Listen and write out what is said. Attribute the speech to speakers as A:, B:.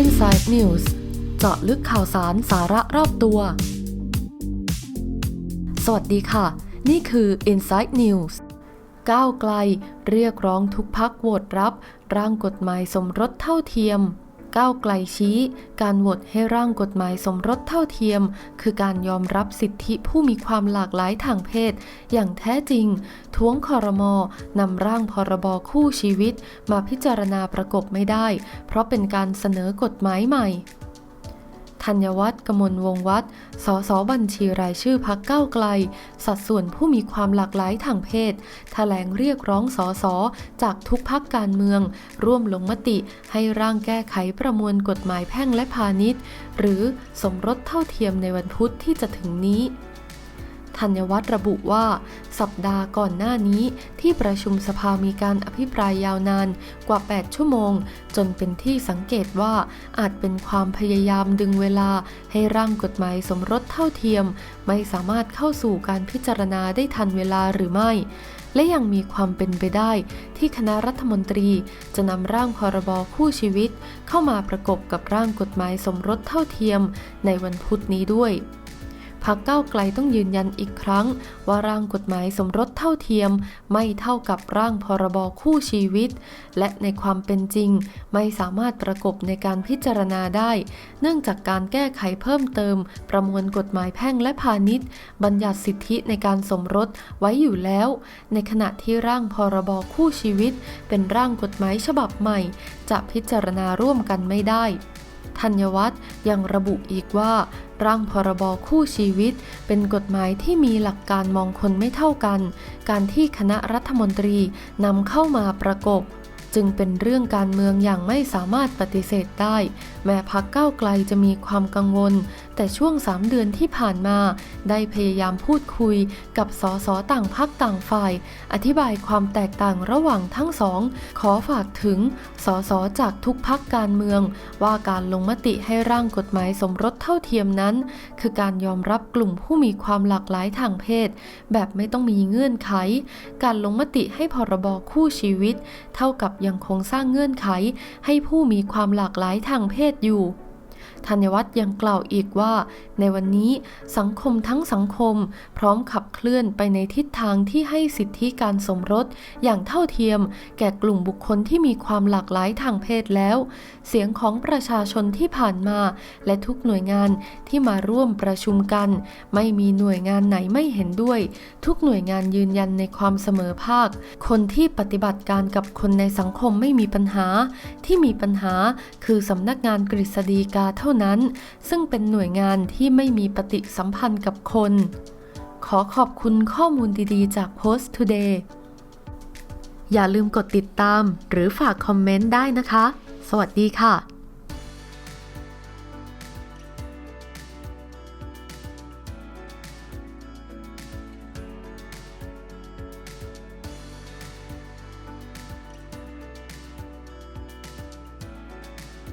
A: Inside News เจาะลึกข่าวสารสาระรอบตัว สวัสดีค่ะ นี่คือ Inside News ก้าวไกลเรียกร้องทุกพักโหวตรับ ร่างกฎหมายสมรสเท่าเทียม ก้าวไกลชี้ การโหวตให้ร่างกฎหมายสมรสเท่าเทียม คือการยอมรับสิทธิผู้มีความหลากหลายทางเพศ อย่างแท้จริง ท้วงคอรมอนำร่างพรบคู่ชีวิต มาพิจารณาประกบไม่ได้ เพราะเป็นการเสนอกฎหมายใหม่ ธัญวัฒน์กมลวงวัฒน์สสบัญชีรายชื่อพักเก้าไกล สัดส่วนผู้มีความหลากหลายทางเพศแถลงเรียกร้องสสจากทุกพักการเมือง ร่วมลงมติให้ร่างแก้ไขประมวลกฎหมายแพ่งและพาณิชย์ หรือสมรสเท่าเทียมในวันพุธที่จะถึงนี้ ธัญวัฒน์ระบุว่า สัปดาห์ก่อนหน้านี้ ที่ประชุมสภามีการอภิปรายยาวนานกว่า 8 ชั่วโมง จนเป็นที่สังเกตว่าอาจเป็นความพยายามดึงเวลาให้ร่างกฎหมายสมรสเท่าเทียม ไม่สามารถเข้าสู่การพิจารณาได้ทันเวลาหรือไม่และยังมีความเป็นไปได้ที่คณะรัฐมนตรีจะนำร่างพรบคู่ชีวิต เข้ามาประกบกับร่างกฎหมายสมรสเท่าเทียมในวันพุธนี้ด้วย พักเก้าไกลต้องยืนยันอีกครั้ง ว่าร่างกฎหมายสมรสเท่าเทียม ไม่เท่ากับร่างพรบคู่ชีวิต และในความเป็นจริง ไม่สามารถประกบในการพิจารณาได้ เนื่องจากการแก้ไขเพิ่มเติม ประมวลกฎหมายแพ่งและพาณิชย์ บัญญัติสิทธิในการสมรสไว้อยู่แล้ว ในขณะที่ร่างพรบคู่ชีวิต เป็นร่างกฎหมายฉบับใหม่ จะพิจารณาร่วมกันไม่ได้ธัญวัฒน์ยังระบุอีกว่า ร่างพรบคู่ชีวิต เป็นกฎหมายที่มีหลักการมองคนไม่เท่ากัน การที่คณะรัฐมนตรีนำเข้ามาประกบ จึงเป็นเรื่องการเมืองอย่างไม่สามารถปฏิเสธได้ แม้พักเก้าไกลจะมีความกังวล แต่ช่วงสามเดือนที่ผ่านมา ได้พยายามพูดคุยกับสสต่างพักต่างฝ่าย อธิบายความแตกต่างระหว่างทั้งสอง ขอฝากถึงสสจากทุกพักการเมือง ว่าการลงมติให้ร่างกฎหมายสมรสเท่าเทียมนั้น คือการยอมรับกลุ่มผู้มีความหลากหลายทางเพศ แบบไม่ต้องมีเงื่อนไข การลงมติให้พรบคู่ชีวิต เท่ากับยังคงสร้างเงื่อนไขให้ผู้มีความหลากหลายทางเพศอยู่ ธัญวัฒน์ยังกล่าวอีกว่า ในวันนี้สังคมทั้งสังคม พร้อมขับเคลื่อนไปในทิศทางที่ให้สิทธิการสมรส อย่างเท่าเทียม แก่กลุ่มบุคคลที่มีความหลากหลายทางเพศแล้ว เสียงของประชาชนที่ผ่านมา และทุกหน่วยงานที่มาร่วมประชุมกัน ไม่มีหน่วยงานไหนไม่เห็นด้วย ทุกหน่วยงานยืนยันในความเสมอภาค คนที่ปฏิบัติการกับคนในสังคมไม่มีปัญหา ที่มีปัญหาคือสำนักงานกฤษฎีกาเท่านั้น ซึ่งเป็นหน่วยงานที่ไม่มีปฏิสัมพันธ์กับคน ขอขอบคุณข้อมูลดีๆ จาก Post Today อย่าลืมกดติดตามหรือฝากคอมเมนต์ได้นะคะ สวัสดีค่ะ